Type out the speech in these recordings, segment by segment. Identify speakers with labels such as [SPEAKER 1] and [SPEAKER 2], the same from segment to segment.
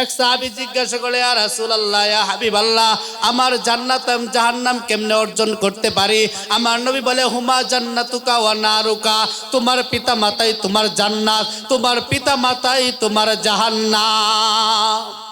[SPEAKER 1] এক সাহাবি জিজ্ঞাসা করে আর রাসূলুল্লাহ, ইয়া হাবিবাল্লাহ, আমার জান্নাত জাহান্নাম কেমনে অর্জন করতে পারি? আমার নবী বলে, হুমা জান্নাতুকা ওয়া নারুকা, তোমার পিতা মাতাই তোমার জান্নাত, তোমার পিতা মাতাই তোমার জাহান্নাম। আল্লাহ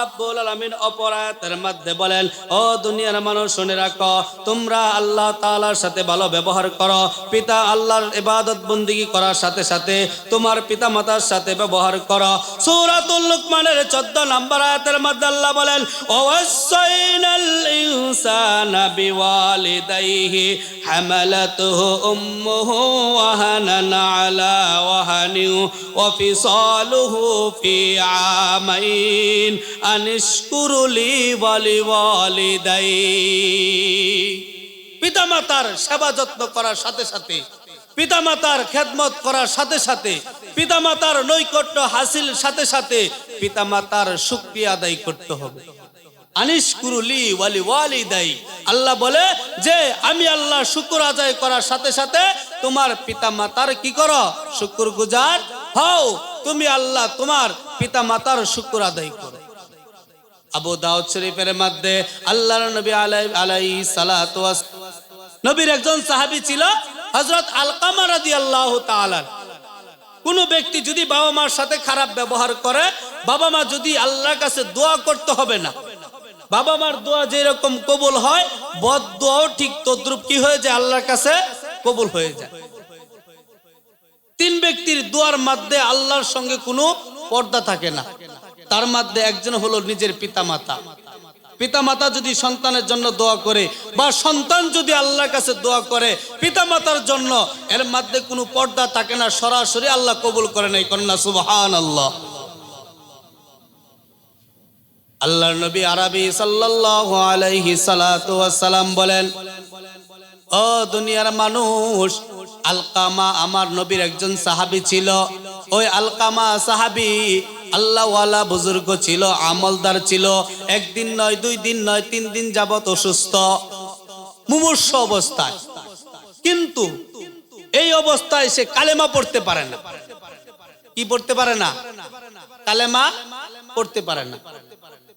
[SPEAKER 1] রাব্বুল আলামিন অপরাতের মধ্যে বলেন, ও দুনিয়ার মানুষ, শুনে রাখো, তোমরা আল্লাহ তাআলার সাথে ভালো ব্যবহার করো। পিতা আল্লাহর ইবাদত বন্দিগি করার সাথে সাথে তোমার পিতা মাতার সাথে ব্যবহার করো। সূরাতুল লুকমানের 14 নম্বর আয়াতের মধ্যে আল্লাহ বলেন, ওয়াসাইনাল ইনসানা বিওয়ালিদাইহি, হামালাতুহু উম্মুহু ওয়াহানান আলা ওয়াহানিন, ওয়া ফিসালুহু ফি আমাইন। আনিশকুরুলি ওয়ালি ওয়ালিদাই পিতামাতার সেবা যত্ন করার সাথে সাথে, পিতামাতার খেদমত করার সাথে সাথে, পিতামাতার নৈকট্য হাসিল সাথে সাথে পিতামাতার শুকরিয়া আদায় করতে হবে। আনিস কুরুলি ওয়ালি ওয়ালি দাই আল্লাহ বলে যে, আমি আল্লাহ শুকুর আদায় করার সাথে সাথে তোমার পিতা মাতার কি করো? শুকুর গুজার হও। তুমি আল্লাহ তোমার পিতা মাতার শুকুর আদায় করো। আবু দাউদ শরীফের মধ্যে আল্লাহর নবী আলাই আলাই সালাতু নবীর একজন সাহাবী ছিল হযরত আলকামা রাদিয়াল্লাহু তাআলা। কোনো ব্যক্তি যদি বাবা মার সাথে খারাপ ব্যবহার করে, বাবা মা যদি আল্লাহর কাছে দোয়া করতে হবে না, বাবা মার দোয়া যেরকম কবুল হয় বদ দোয়াও ঠিক তদ্রুপ কি হয়ে যায়? আল্লাহর কাছে কবুল হয়ে যায়। তিন ব্যক্তির দোয়ার মধ্যে আল্লাহর সঙ্গে কোনো পর্দা থাকে না। তার মধ্যে একজন হলো নিজের পিতামাতা। পিতামাতা যদি সন্তানের জন্য দোয়া করে বা সন্তান যদি আল্লাহর কাছে দোয়া করে, পিতামাতার জন্য এর মধ্যে কোনো পর্দা থাকে না, সরাসরি আল্লাহ কবুল করে নাই কন্যা সুবহান আল্লাহ আল্লাহর নবী আরবি সাল্লাল্লাহু আলাইহি সালাতু ওয়াসালাম বলেন, ও দুনিয়ার মানুষ, আলকামা আমার নবীর একজন সাহাবী ছিল। ওই আলকামা সাহাবী আল্লাহওয়ালা বুজুর্গ ছিল, আমলদার ছিল। একদিন নয়, দুই দিন নয়, তিন দিন যাবত অসুস্থ। মুমূর্ষ অবস্থায়। কিন্তু এই অবস্থায় সে কালেমা পড়তে পারে না। কি পড়তে পারে না? কালেমা পড়তে পারে না।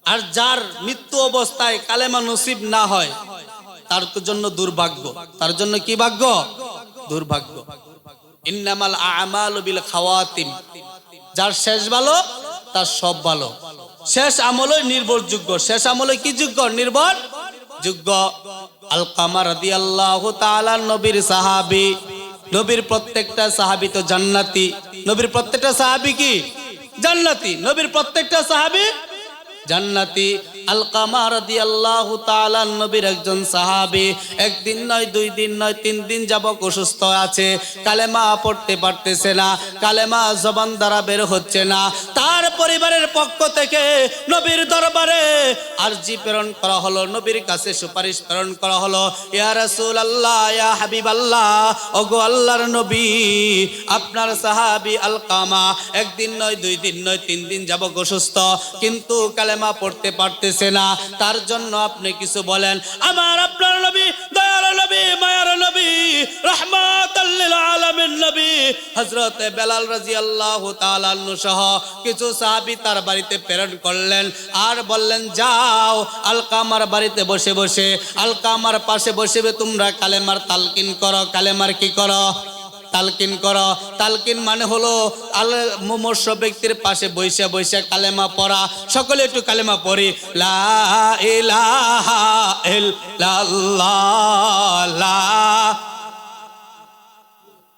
[SPEAKER 1] আর যার মৃত্যু অবস্থায় কালেমা নসিব না হয়, তার জন্য দুর্ভাগ্য। তার জন্য কি ভাগ্য? দুর্ভাগ্য। ইন্নামাল আমাল বিল খাওয়াতিম। যার শেষ ভালো, তার সব ভালো। শেষ আমল নির্ভরযোগ্য। শেষ আমলে কি যোগ্য? নির্ভর? যোগ্য। আল কামার তাআলা নবীর সাহাবি। নবীর প্রত্যেকটা সাহাবি তো জান্নাতি। নবীর প্রত্যেকটা সাহাবি কি? জান্নাতি। নবীর প্রত্যেকটা সাহাবি জান্নাতি। আলকামা রাদিয়াল্লাহু তাআলা নবীর একজন সাহাবী, একদিন নয়, দুই দিন নয়, তিন দিন যাবক অসুস্থ আছে, কালেমা পড়তে পারতেছে না, কালেমা জবান দ্বারা বের হচ্ছে না। তার পরিবারের পক্ষ থেকে নবীর দরবারে আরজি প্রেরণ করা হলো, নবীর কাছে সুপারিশ প্রেরণ করা হলো, ইয়া রাসূলুল্লাহ, ইয়া হাবিবাল্লাহ, ওগো আল্লাহর নবী, আপনার সাহাবী আলকামা একদিন নয়, দুই দিন নয়, তিন দিন যাবক অসুস্থ, কিন্তু কালেমা পড়তে পারতেছে না। তার জন্য আপনি কিছু বলেন। আমার আপনার নবী দয়ার নবী, মায়ার নবী রহমাতাল্লিল নবী, হযরত বেলাল তাআলা আনহু সহ কিছু সাহাবী তার বাড়িতে প্রেরণ করলেন আর বললেন, যাও, আলকামার বাড়িতে বসে বসে, আলকামার পাশে বসে তোমরা কালেমার তালকিন করো, কালেমার কি করো? তালকিন করো। তালকিন মানে হলো আল মুমর্ষ ব্যক্তির পাশে বৈশা বৈশা কালেমা পড়া। সকলে একটু কালেমা পড়ি। লা ইল্লাল্লাহ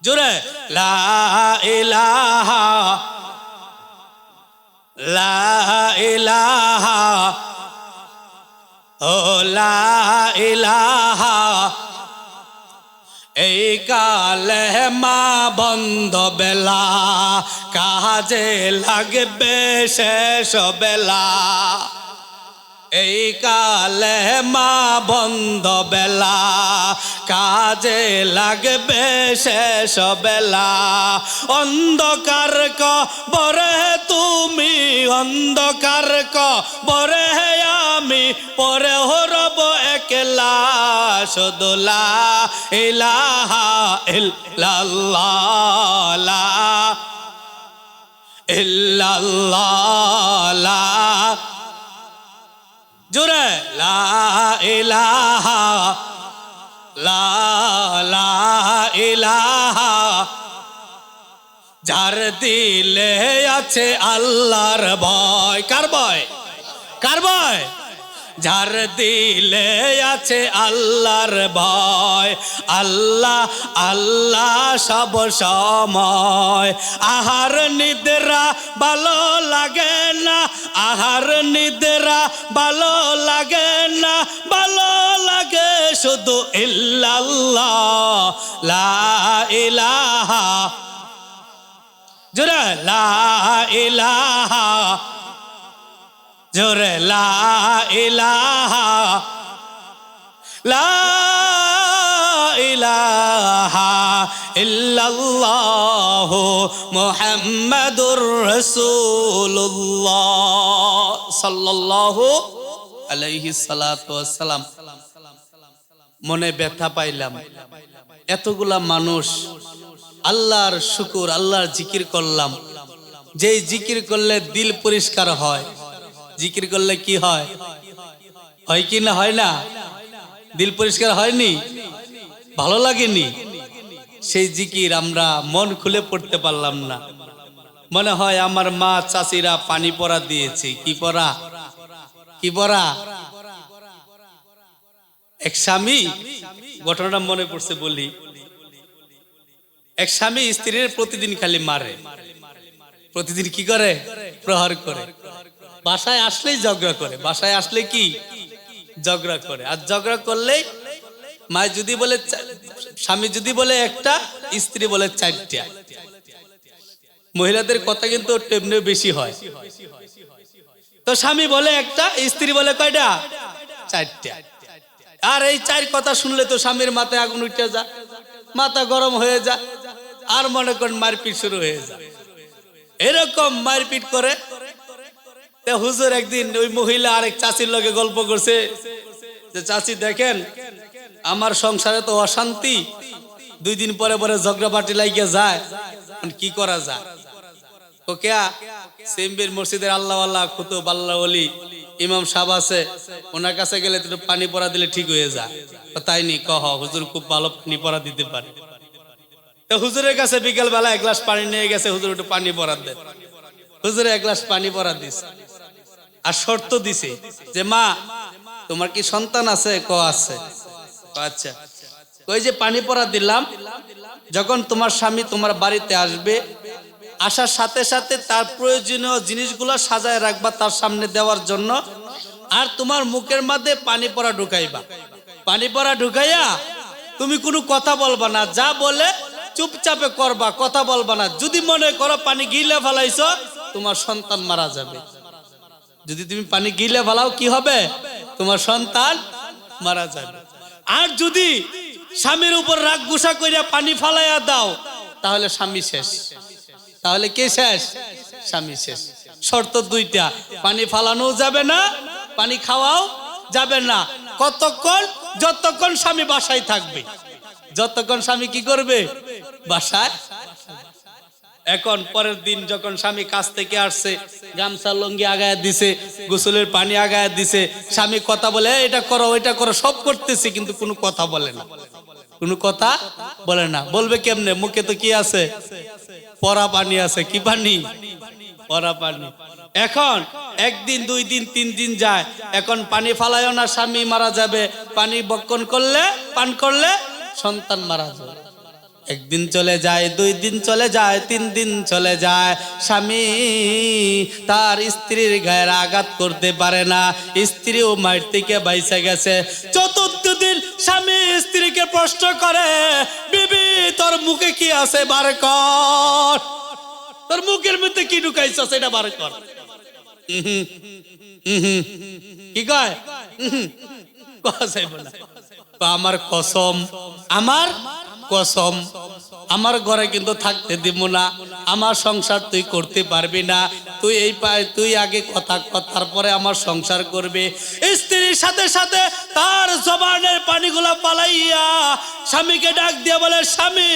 [SPEAKER 1] জোরে। ইলাহা ও লা এই কালে মা বন্ধ বেলা কাজে লাগবে শেষ বেলা। এই কালে মা বন্ধ বেলা, কাজে লাগবে শেষ বেলা। অন্ধকার ক বরে তুমি, অন্ধকার ক বরে আমি পরে হরব একলা সদলা ইলাহা ইল্লাল্লাহ ইল্লাল্লাহ জোরে যার দিলে আছে আল্লাহর ভয়। কার ভয়? কার ভয়? যার দিলে আছে আল্লাহর ভয়। আল্লাহ আল্লাহ সব সময়। আহার নিদ্রা ভালো লাগে না, আহার নিদ্রা ভালো লাগে না, ভালো লাগে শুধু ইল্লাল্লাহ জোরে, লা জোরে, লা ইল্লাল্লাহ মুহাম্মাদুর রাসূলুল্লাহ সাল্লাল্লাহু আলাইহি সালাতু ওয়াসসালাম। মনে ব্যথা পাইলাম। এতগুলা মানুষ আল্লাহর শুকুর, আল্লাহর জিকির করলাম। যেই জিকির করলে দিল পরিষ্কার হয়। জিকির করলে কি হয়? হয় কি না হয় না? দিল পরিষ্কার হয়নি? ভালো লাগেনি? সেই জিকির আমরা মন খুলে পড়তে পারলাম না। মনে হয় আমার মা চাষিরা পানি পরা দিয়েছে। কি পরা? কি পরা? এক স্বামী, ঘটনাটা মনে পড়ছে বলি। এক স্বামী স্ত্রীর প্রতিদিন খালি মারে। প্রতিদিন কি করে? প্রহার করে। বাসায় আসলেই ঝগড়া করে। বাসায় আসলে কি? ঝগড়া করে। আর ঝগড়া করলেই মায় যদি বলে স্বামী যদি বলে একটা, স্ত্রী বলে চারটা। মহিলাদের কথা কিন্তু বেশি হয়। তো স্বামী বলে একটা, স্ত্রী বলে কয়টা? চারটা। আর এই চার কথা শুনলে তো স্বামীর মাথায় আগুন উঠে যা মাথা গরম হয়ে যা আর মনে করেন মারপিট শুরু হয়ে যা এরকম মারপিট করে হুজুর একদিন ওই মহিলা আরেক চাচির লগে গল্প করছে, যে চাচি দেখেন আমার সংসারে তো অশান্তি। দুই দিন পরে পরে ঝগড়া পাটি লাগিয়ে যায়। কি করা যায়? তো কেয়া সিম্বির মসজিদের আল্লাহ আল্লাহ আল্লাহ অলি ইমাম আছে। ওনার কাছে গেলে পানি দিলে ঠিক হয়ে যায়। তাই নি কহ হুজুর খুব ভালো পানি দিতে পারে। তো হুজুরের কাছে বিকেল বেলা এক গ্লাস পানি নিয়ে গেছে, হুজুর একটু পানি পড়া দেন। হুজুরে এক গ্লাস পানি পড়া দিছে। আর শর্ত দিছে যে, মা, তোমার কি সন্তান আছে? ক আছে? আচ্ছা। ওই যে পানি পড়া দিলাম, যখন তোমার স্বামী তোমার বাড়িতে আসবে, আসার সাথে সাথে তার প্রয়োজনীয় জিনিসগুলো সাজায় রাখবা তার সামনে দেওয়ার জন্য, আর তোমার মুখের মধ্যে পানি পড়া ঢুকাইবা। পানি পড়া ঢুকাইয়া তুমি কোনো কথা বলবা না, যা বলে চুপচাপে করবা, কথা বলবা না। যদি মনে করো পানি গিলে ফেলাইছো, তোমার সন্তান মারা যাবে। যদি তুমি পানি গিলে ফেলাও, কি হবে? তোমার সন্তান মারা যাবে। আর যদি স্বামীর উপর রাগ গুসা করিয়া পানি ফালাইয়া দাও, তাহলে স্বামী শেষ। তাহলে কে শেষ? স্বামী শেষ। শর্ত দুইটা, পানি ফালানো যাবে না, পানি খাওয়াও যাবে না। কতক্ষণ? যতক্ষণ স্বামী বাসায় থাকবে। যতক্ষণ স্বামী কি করবে? বাসায় এখন পরের দিন যখন স্বামী কাছ থেকে আসছে, গামছা লঙ্গি আগায় দিছে, গোসলের পানি আগায় দিছে, স্বামী কথা বলে এটা করো, ওইটা করো। সব করতেছে, কিন্তু কোনো কথা বলে না। কোনো কথা বলে না। বলবে কেমনে? মুখে তো কি আছে? পরা পানি আছে। কি পানি? পরা পানি। এখন একদিন, দুই দিন, তিন দিন যায়। এখন পানি ফালায় না, স্বামী মারা যাবে। পানি বক্ষণ করলে, পান করলে সন্তান মারা যাবে। একদিন চলে যায়, দুই দিন চলে যায়, তিন দিন চলে যায়। স্বামী তার স্ত্রীর গায়ের আঘাত করতে পারে না। স্ত্রীও মায়ের থেকে বাইসে গেছে। চতুর্থ দিন স্বামী স্ত্রীকে প্রশ্ন করে, বিবি, তোর মুখে কি আছে বার কর? তোর মুখের মধ্যে কি ঢুকাইছ সেটা বার কর। কি কয়, আমার কসম, আমার কসম, আমার ঘরে কিন্তু থাকতে দিব না, আমার সংসার তুই করতে পারবি না, তুই এই পায় তুই আগে কথা তারপরে আমার সংসার করবে। স্ত্রীর সাথে সাথে তার জবানের পানিগুলা পালাইয়া স্বামীকে ডাক দিয়ে বলে, স্বামী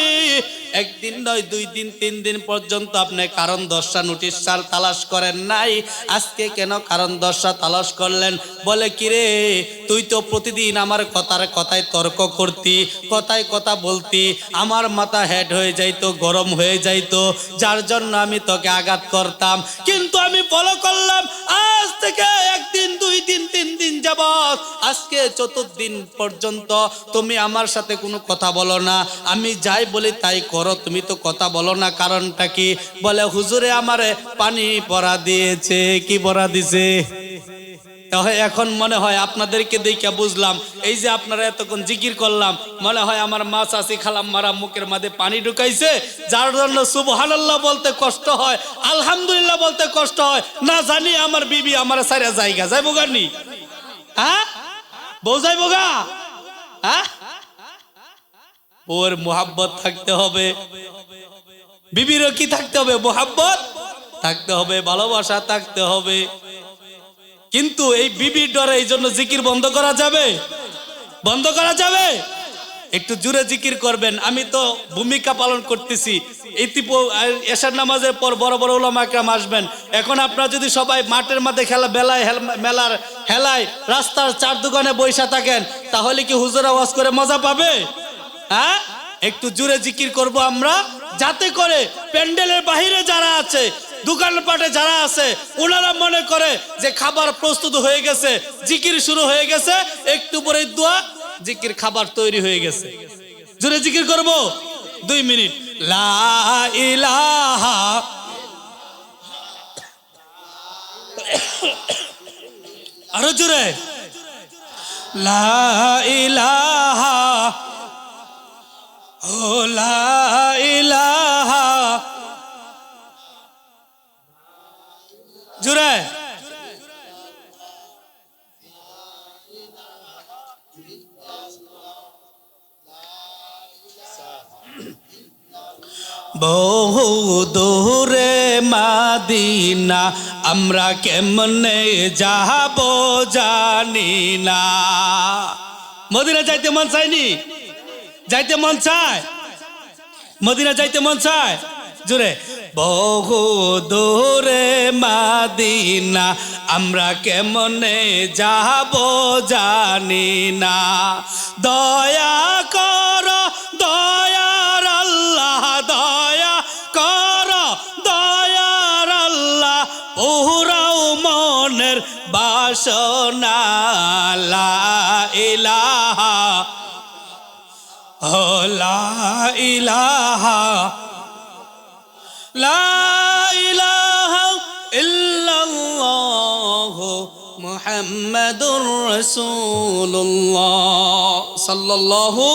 [SPEAKER 1] একদিন নয়, দুই দিন, তিন দিন পর্যন্ত আপনি কারণ দশটা নোটিশ সার তালাশ করেন নাই। আজকে কেন কারণ দশটা তালাশ করলেন? বলে, কিরে, তুই তো প্রতিদিন আমার কথার কথায় তর্ক করতি, কথায় কথা বলতি। আমার মাথা হেড হয়ে যাইতো, গরম হয়ে যাইতো। যার জন্য আমি তোকে আঘাত করতাম। কিন্তু আমি ফলো করলাম। আজ থেকে একদিন, দুই দিন, তিন দিন যাবত আজকে চতুর্দিন পর্যন্ত তুমি আমার সাথে কোনো কথা বলো না। আমি যাই বলি তাই করো, তুমি তো কথা বলো না, কারণটা কি? বলে, হুজুরে আমারে পানি পরা দিয়েছে। কি পরা দিছে? এখন মনে হয় আপনাদেরকে দেখে বুঝলাম, এই যে আপনারা এতক্ষণ জিকির করলাম, মনে হয় আমার মা চাষি খালাম মারা মুখের মাঝে পানি ঢুকাইছে, যার জন্য সুবহানাল্লাহ বলতে কষ্ট হয়, আলহামদুলিল্লাহ বলতে কষ্ট হয়। না জানি আমার বিবি আমার সারা জায়গা যাই বোগানি হ্যাঁ? বউ যাই বোগা হ্যাঁ? ওর মোহাব্বত থাকতে হবে। বিবিরও কি থাকতে হবে? মোহাব্বত থাকতে হবে, ভালোবাসা থাকতে হবে। কিন্তু এই বিবির ডরে এই জন্য জিকির বন্ধ করা যাবে? বন্ধ করা যাবে? একটু জুড়ে জিকির করবেন। আমি তো ভূমিকা পালন করতেছি। এশার নামাজের পর বড় বড় ওলামা একরাম আসবেন। এখন আপনারা যদি সবাই মাঠের মধ্যে খেলা বেলায় মেলার হেলায় রাস্তার চার দোকানে বৈশা থাকেন, তাহলে কি হুজুর আওয়াজ করে মজা পাবে? হ্যাঁ? একটু জুড়ে জিকির করব আমরা, যাতে করে প্যান্ডেলের বাহিরে যারা আছে, দোকানপাটে যারা আছে, ওনারা মনে করে যে খাবার প্রস্তুত হয়ে গেছে, জিকির শুরু হয়ে গেছে, একটু পরে দোয়া জিকির খাবার তৈরি হয়ে গেছে। জোরে জিকির করব? দুই মিনিট। লা আরও জোরে। লা ইলাহা। ও লা বহু দূরে মাদিনা, আমরা কেমনে যাব জানি না। মদিনা যাইতে মন চাইনি যাইতে মন চায়? মদিনা যাইতে মন চায়? জোরে। বহু দূরে মাদিনা, আমরা কেমনে যাব জানি না। দয়া কর বাসনা লা ইলাহা ও লা ইলাহা লা ইলাহা ইল্লাল্লাহ মুহাম্মাদুর রাসূলুল্লাহ সাল্লাল্লাহু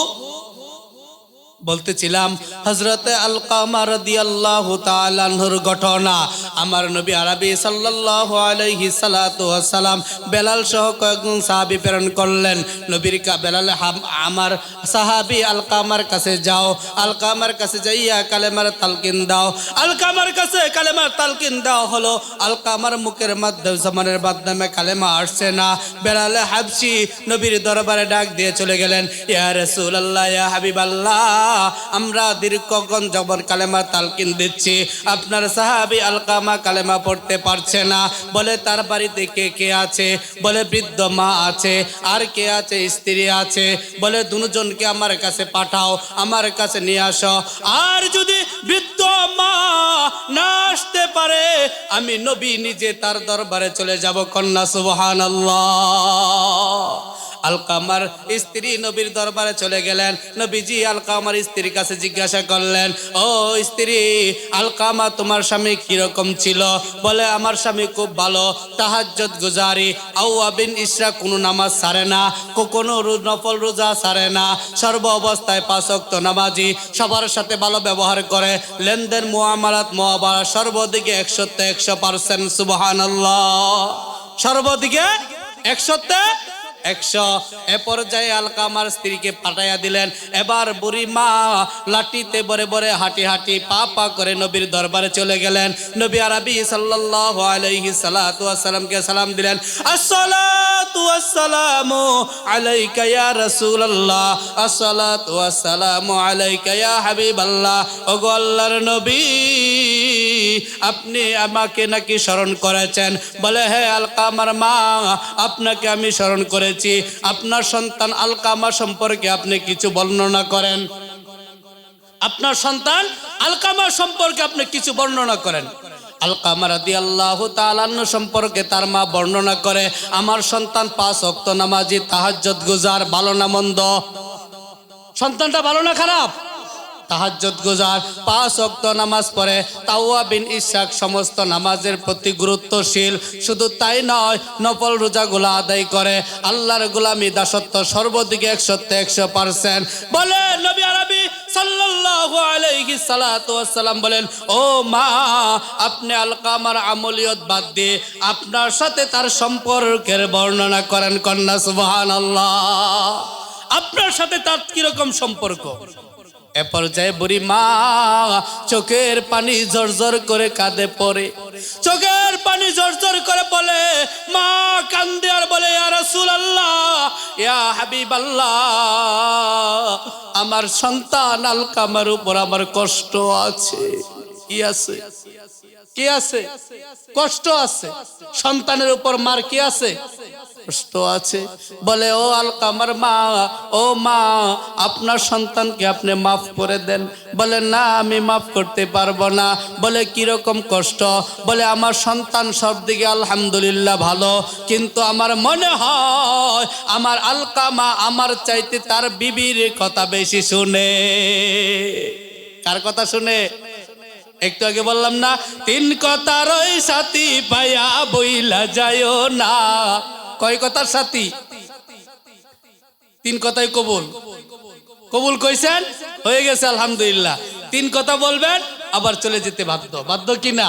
[SPEAKER 1] বলতেছিলাম হজরতে আলকামা রাদিয়াল্লাহু তাআলা আনহুর ঘটনা। আমার নবী আরবি সাল্লাল্লাহু আলাইহি বেলাল সহ কয়েকজন সাহাবী প্রেরণ করলেন। নবীর কা বেলাল আমার সাহাবী আলকামার কাছে যাও। আলকামার কাছে যাইয়া কালেমার তালকিন দাও। আলকামার কাছে কালেমার তালকিন দাও হলো। আলকামার মুখের মাধ্যমে জমানের মাধ্যমে কালেমা আসছে না। বেলাল হাবসি নবীর দরবারে ডাক দিয়ে চলে গেলেন, ইয়া রাসূলুল্লাহ হাবিবাল্লাহ। আমরা দীর্ঘক্ষণ জবর কালেমা তালকিন দিচ্ছি। আপনার সাহাবী আলকামা কালেমা পড়তে পারছে না। বলে, তার বাড়িতে কে কে আছে? বলে, বৃদ্ধ মা আছে, আর কে আছে? স্ত্রী আছে। বলে, দুজনকে আমার কাছে পাঠাও, আমার কাছে নিয়ে আসো। আর যদি বৃদ্ধ মা না আসতে পারে, আমি নবী নিজে তার দরবারে চলে যাব কন্যা সুবহান আলকামার স্ত্রী নবীর দরবারে চলে গেলেন। নবীজি আলকামার স্ত্রীর কাছে জিজ্ঞাসা করলেন, ও স্ত্রী, আলকামা তোমার স্বামী কীরকম ছিল? বলে, আমার স্বামী খুব ভালো তাহাজ্জত গুজারি আউয়াবিন ইসরা কোনো নামাজ সারে না কোনো নফল রোজা সারে না, সর্ব অবস্থায় পাঁচক্ত নামাজি, সবার সাথে ভালো ব্যবহার করে, লেনদেন, মোয়ামালাত মোয়াবার সর্বদিকে একশোতে একশো পার্সেন্ট সুবহান সর্বদিকে একশোতে একশো এ পর্যায়ে আলকামার স্ত্রীকে পাঠাইয়া দিলেন। এবার বুড়ি মা লাঠিতে বরে বরে হাঁটি হাঁটি পা পা করে নবীর দরবারে চলে গেলেন। নবী আরবি সাল্লাল্লাহু আলাইহি সাল্লাতু সাল্লামকে সালাম দিলেন। ওয়াসসালামু আলাইকা ইয়া রাসূলুল্লাহ। আসসালাতু ওয়াসসালামু আলাইকা ইয়া হাবিবাল্লাহ। ওগো নবী। আপনি আমাকে নাকি স্মরণ করেছেন? বলে, হে আলকামার মা, আপনাকে আমি স্মরণ করেছি। আপনার সন্তান আলকামা সম্পর্কে আপনি কিছু বর্ণনা করেন। আপনার সন্তান আলকামা সম্পর্কে আপনি কিছু বর্ণনা করেন। সম্পর্কে তার মা বর্ণনা করে, আমার সন্তান পাঁচ অক্ত নামাজি গুজার, ভালো না মন্দ। সন্তানটা ভালো না খারাপ? তাহাজ্জত গুজার পাঁচ অক্ত নামাজ পড়ে। তাওয়া বিন ইসাক সমস্ত নামাজের প্রতি গুরুত্বশীল। শুধু তাই নয়, নফল রোজাগুলো আদায় করে। আল্লাহর গোলামি দাসত্ব সর্বদিকে একশো একশো পার্সেন্ট। বলে নবী আরবি বলেন, ও মা, আপনি আলকামার আমলিয়ত বাদ দিয়ে আপনার সাথে তার সম্পর্কের বর্ণনা করেন কন্যা, সুবহানাল্লাহ। আপনার সাথে তার কীরকম সম্পর্ক? এ পর্যায়ে বুড়ি মা, চোখের পানি ঝরঝর করে কাঁদে পড়ে চোখের পানি ঝরঝর করে বলে, মা কান্দে আর বলে, ইয়া রাসূলুল্লাহ, ইয়া হাবিবাল্লাহ, আমার সন্তান আলকামার উপর আমার কষ্ট আছে, কি আছে? কি আছে? কষ্ট আছে। সন্তানের উপর মার কি আছে? কষ্ট আছে। বলে, ও আলকামার মা, ও মা, আপনার সন্তানকে আপনি মাফ করে দেন। বলে, না, আমি মাফ করতে পারব না। বলে, কীরকম কষ্ট? বলে, আমার সন্তান সব দিকে আলহামদুলিল্লাহ ভালো, কিন্তু আমার মনে হয় আমার আলকামা আমার চাইতে তার বিবির কথা বেশি শুনে। কার কথা শুনে? একটু আগে বললাম না, তিন কথার ওই সাথী পায়া বইলা যায় না। কয় কথার সাথী? তিন কথাই কবুল। কবুল কইছেন? হয়ে গেছে, আলহামদুলিল্লাহ। তিন কথা বলবেন, আবার চলে যেতে বাধ্য। বাধ্য কি না?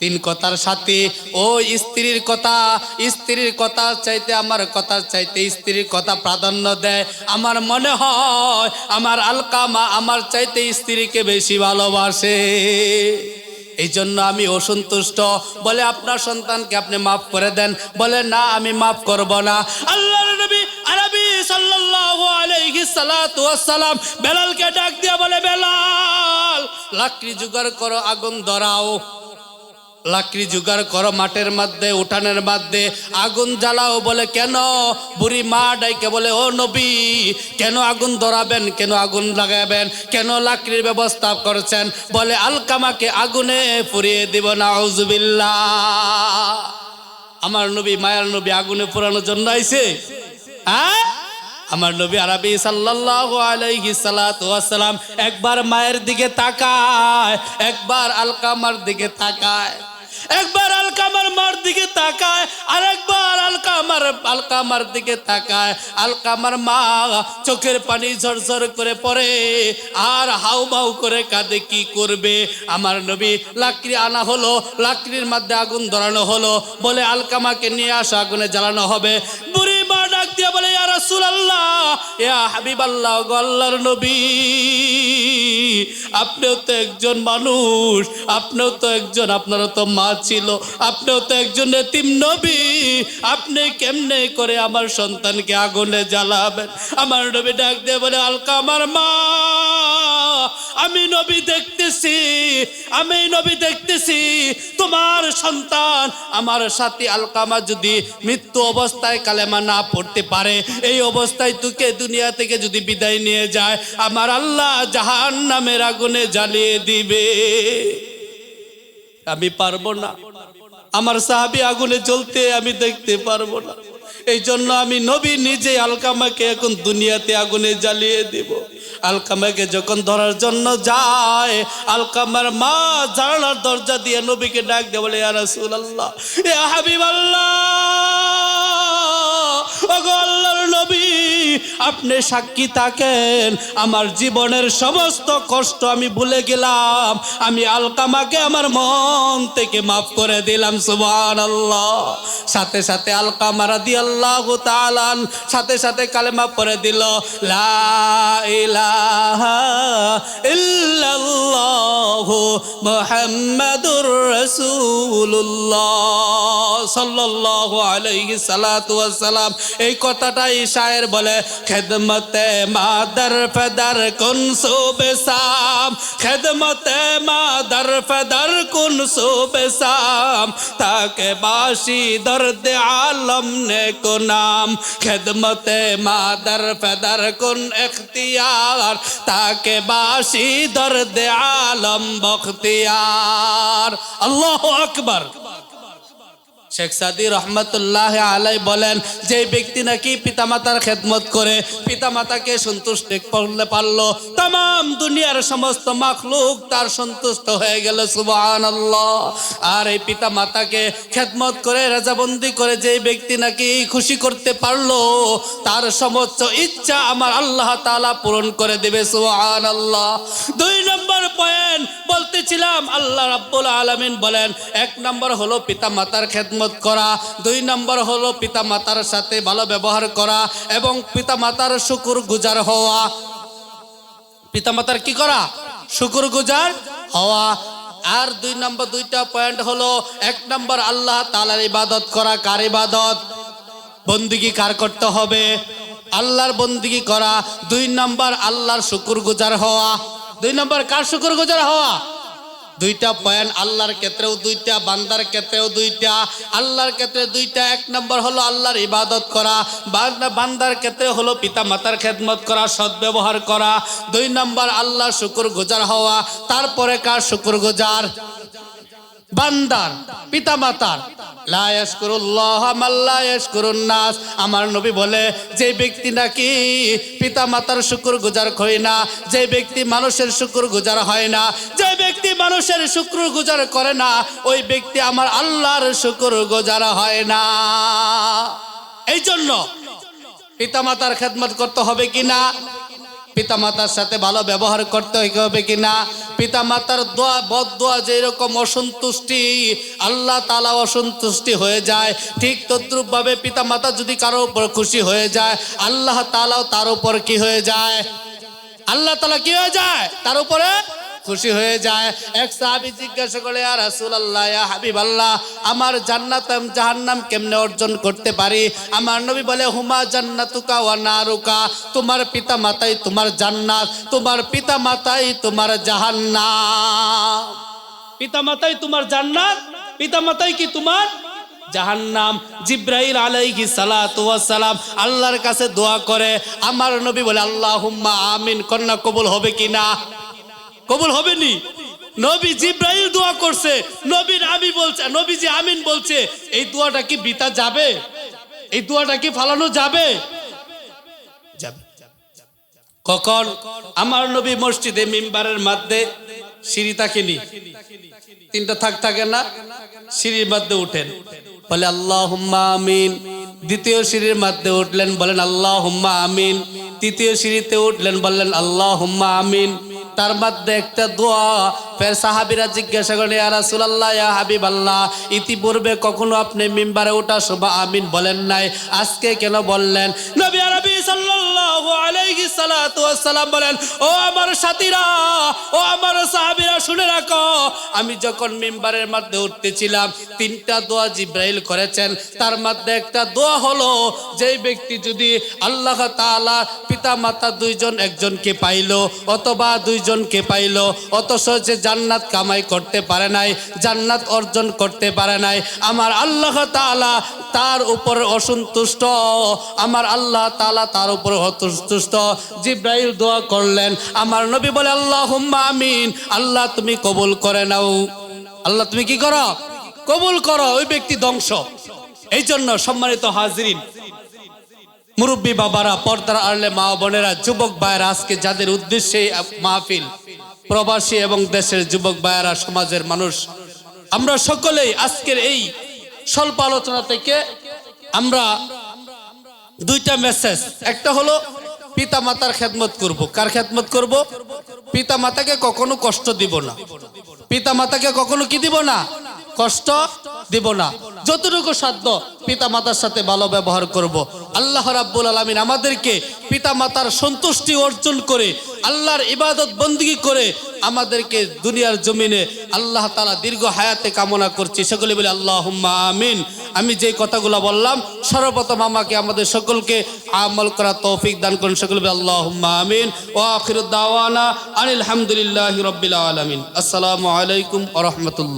[SPEAKER 1] তিন কথার সাথে, ও স্ত্রীর কথা স্ত্রীর কথা চাইতে আমার কথা চাইতে স্ত্রীর কথা প্রাধান্য দেয়। আমার মনে হয়, আমার আলকামা আমার চাইতে স্ত্রীকে বেশি ভালোবাসে। এই জন্য আমি অসন্তুষ্ট। বলে, আপনার সন্তানকে আপনি মাফ করে দেন। বলে, না, আমি মাফ করব না। আল্লাহর নবী আরবি সাল্লাল্লাহু আলাইহি সালাতু ওয়াসসালাম বেলালকে ডাক দিয়া বলে, বেলাল, লাকড়ি জোগাড় করো, আগুন ধরাও। লাকড়ি জোগাড় করো মাঠের মধ্যে, উঠানের মধ্যে। আগুন জ্বালাও বলে, কেন? বুড়ি মা ডাইকে বলে, ও নবী, কেন আগুন ধরাবেন? কেন আগুন লাগাবেন? কেন লাকড়ির ব্যবস্থা করছেন? বলে, আলকামাকে আগুনে পুড়িয়ে দিব না আমার নবী, মায়ার নবী আগুনে পোড়ানোর জন্য আইছে? হ্যাঁ? আমার নবী আরবি ওয়াসালাম একবার মায়ের দিকে তাকায়, একবার আলকামার দিকে তাকায়। একবার আলকামার মার দিকে তাকায় আর একবার আলকামার আলকামার দিকে তাকায়। আলকামার মা চোখের পানি ঝরঝর করে পড়ে, আর হাউ মাউ করে কাঁদে, কি করবে? আমার নবী লাকড়ি আনা হলো, লাকড়ির মধ্যে আগুন ধরানো হলো, বলে আলকামাকে নিয়ে আসা, আগুনে জ্বালানো হবে। দিয়ে বলে, ইয়া রাসূলুল্লাহ, ইয়া হাবিবাল্লাহ, গো আল্লাহর নবী, আপনিও তো একজন মানুষ, আপনিও তো একজন, আপনারও তো মা ছিল, আপনিও তো একজন এতিম নবী, আপনি কেমনে করে আমার সন্তানকে আগুনে জ্বালাবেন? আমার নবী ডাক দিয়ে বলে, আলকা আমার মা, আমি নবী দেখতেছি, আমি নবী দেখতেছি, তোমার সন্তান আমার সাথী আলকামা যদি মৃত্যু অবস্থায় কালেমা না পড়তে পারে। এই অবস্থায় তোকে দুনিয়া থেকে যদি বিদায় নিয়ে যায়, আমার আল্লাহ জাহান নামের আগুনে জ্বালিয়ে দিবে। আমি পারব না। আমার সাহাবি আগুনে জ্বলতে আমি দেখতে পারব না। এই জন্য আমি নবী নিজে আলকামাকে এখন দুনিয়াতে আগুনে জ্বালিয়ে দিব। আলকামাকে যখন ধরার জন্য যায়, আলকামার মা জানালার দরজা দিয়ে নবীকে ডাক দে বলে, ইয়া রাসূলুল্লাহ, ইয়া হাবিবাল্লাহ ওগো আল্লাহর নবী। আপনি সাক্ষী থাকেন। আমার জীবনের সমস্ত কষ্ট আমি ভুলে গেলাম। আমি আলকামাকে আমার মন থেকে মাফ করে দিলাম সুবহান আল্লাহ সাথে সাথে আলকামা রাদি আল্লাহ তালান সাথে সাথে কালেমা পরে দিল, লা ইলাহা ইল্লাল্লাহ আলাইহি ওয়াসসালাম। এই কথাটাই শায়ের বলে خدمت مادر فدر کن صوب سام خدمت مادر فدر کن صوب سام تاکہ باشی درد عالم نے کو نام خدمت مادر فدر کن اختیار تاکہ باشی درد عالم بختیار اللہ اکبر শেখ সাদি রহমতুল্লাহ আলাই বলেন যে ব্যক্তি নাকি পিতামাতার খেদমত করে, পিতামাতাকে সন্তুষ্ট করলে পারল তাম দুনিয়ার সমস্ত মাখলুক তার সন্তুষ্ট হয়ে গেল সুবহান আর এই পিতামাতাকে খেদমত করে, রাজাবন্দি করে যে ব্যক্তি নাকি খুশি করতে পারল, তার সমস্ত ইচ্ছা আমার আল্লাহ তালা পূরণ করে দেবে সুবহান আল্লাহ দুই নম্বর পয়েন্ট বলতেছিলাম, আল্লাহ রাব্বুল আলামিন বলেন, এক নম্বর হলো পিতামাতার খেদমত করা। দুই নম্বর হলো পিতা মাতার সাথে ভালো ব্যবহার করা এবং পিতা মাতার শুকুর গুজার হওয়া। পিতা মাতার কি করা? শুকুর গুজার হওয়া। আর দুই নম্বর, দুইটা পয়েন্ট হলো এক নম্বর আল্লাহ তালার ইবাদত করা। কার ইবাদত? বন্দিগি কার করতে হবে? আল্লাহর বন্দিগি করা। দুই নম্বর আল্লাহর শুকুর গুজার হওয়া। দুই নম্বর কার শুকুর গুজার হওয়া? দুইটা পয়েন্ট আল্লাহর ক্ষেত্রেও দুইটা, বান্দার ক্ষেত্রেও দুইটা। আল্লাহর ক্ষেত্রে দুইটা, এক নম্বর হলো আল্লাহর ইবাদত করা। বান্দা- বান্দার ক্ষেত্রে হলো পিতা মাতার খেদমত করা, সদ্ব্যবহার করা। দুই নম্বর আল্লাহ শুকুর গুজার হওয়া। তারপরে কার শুকুর গুজার বান্দার পিতা মাতার নাস। আমার নবী বলে, যে ব্যক্তি নাকি পিতা মাতার শুকুর গুজার হয় না, যে ব্যক্তি মানুষের শুকুর গুজার হয় না, যে ব্যক্তি মানুষের শুক্র গুজার করে না, ওই ব্যক্তি আমার আল্লাহর শুকুর গুজার হয় না। এই জন্য পিতামাতার খেদমত করতে হবে কিনা পিতামাতার সাথে ভালো ব্যবহার করতে হবে কিনা? পিতামাতার দোয়া, বদ দোয়া যেরকম অসন্তুষ্টি, আল্লাহ তালা অসন্তুষ্টি হয়ে যায়। ঠিক তদ্রুপভাবে পিতা পিতামাতা যদি কারও উপর খুশি হয়ে যায়, আল্লাহ তালাও তার উপর কি হয়ে যায়? আল্লাহ তালা কি হয়ে যায়? তার উপরে খুশি হয়ে যায়। এক সাহাবি জিজ্ঞাসা করে আর রাসুল আল্লাহ হাবিব আল্লাহ আমার জান্নাত জাহান্নাম কেমনে অর্জন করতে পারি? আমার নবী বলে, হুমা জান্নাতুকা ওয়া নারুকা, তোমার পিতা মাতাই তোমার জান্নাত, তোমার পিতা মাতাই তোমার জাহান্নাম। পিতা মাতাই তোমার জান্নাত পিতা মাতাই কি তোমার জাহান্নাম? জিব্রাইল আলাইহি সালাতু সালাম আল্লাহর কাছে দোয়া করে। আমার নবী বলে, আল্লাহুম্মা আমিন, কন্যা কবুল হবে কি না কবুল হবে নি নবী জিব্রাইল দোয়া করছে, নবীর আমি বলছে, নবীজি আমিন বলছে, এই দোয়াটা কি বিতা যাবে? এই দোয়াটা কি ফালানো যাবে? যাবে। কখন? আমার নবী মসজিদে মিম্বারের মধ্যে সিঁড়ি থাকেনি তিনটা থাক থাকে না, সিঁড়ির মধ্যে উঠেন। বলে আল্লাহ হুম্মা আমিন। দ্বিতীয় সিঁড়ির মধ্যে উঠলেন, বলেন আল্লাহ হুম্মা আমিন। তৃতীয় সিঁড়িতে উঠলেন, বললেন আল্লাহ হুম্মা আমিন। তার মধ্যে একটা দোয়া ফের সাহাবিরা জিজ্ঞাসা করেন ইয়া রাসূলুল্লাহ, ইয়া হাবিবাল্লাহ, ইতিপূর্বে কখনো আপনি মিম্বারে ওঠা শোভা আমিন বলেন নাই। আজকে কেন বললেন? নবী আরবি সাল্লাল্লাহু আলাইহি সালাতু ওয়াস সালাম বলেন, ও আমার সাথীরা, ও আমার সাহাবীরা শুনে রাখো। আমি যখন মিম্বারের মধ্যে উঠতেছিলাম, তিনটা দোয়া জিব্রাইল করেছেন। তার মধ্যে একটা দোয়া হলো যেই ব্যক্তি যদি আল্লাহ তাআলা পিতা মাতা দুইজন একজনকে পাইলো, অথবা দুইজনকে পাইলো, অথচ যে জান্নাত কামাই করতে পারে নাই, জান্নাত অর্জন করতে পারে নাই, আমার আল্লাহ তাআলা তার উপর অসন্তুষ্ট, আমার আল্লাহ তাআলা তার উপর অসন্তুষ্ট। জিব্রাইল দোয়া করলেন, আমার নবী বলে আল্লাহ আমিন। আল্লাহ তুমি কবুল করে নাও। আল্লাহ তুমি কি করো? কবুল করো, ওই ব্যক্তি ধ্বংস। এই জন্য সম্মানিত হাজরিন, মুরব্বী বাবারা, পর্দার আড়লে মা বোনেরা, যুবক ভাইয়েরা, আজকে যাদের উদ্দেশ্যে মাহফিল, প্রবাসী এবং দেশের যুবক ভাইয়েরা, সমাজের মানুষ, আমরা সকলেই আজকের এই স্বল্প আলোচনা থেকে আমরা দুইটা মেসেজ একটা হলো পিতা মাতার খেদমত করব। কার খেদমত করব? পিতা মাতাকে কখনো কষ্ট দিব না। পিতা মাতাকে কখনো কি দিব না? কষ্ট দিব না। যতটুকু সাধ্য পিতা মাতার সাথে ভালো ব্যবহার করব। আল্লাহ রাব্বুল আলামিন আমাদেরকে পিতা মাতার সন্তুষ্টি অর্জন করে, আল্লাহর ইবাদত বন্দিগি করে আমাদেরকে দুনিয়ার জমিনে আল্লাহ তালা দীর্ঘ হায়াতে কামনা করছি। সকলে বলে আল্লাহ আমিন। আমি যে কথাগুলো বললাম, সর্বপ্রথম আমাকে আমাদের সকলকে আমল করা তৌফিক দান করুন। সকলে বলে আল্লাহ আমিন। ও আখির দাওয়ানা আনিল হামদুলিল্লাহ রব্বিল আলমিন। আসসালামু আলাইকুম রহমতুল্লাহ।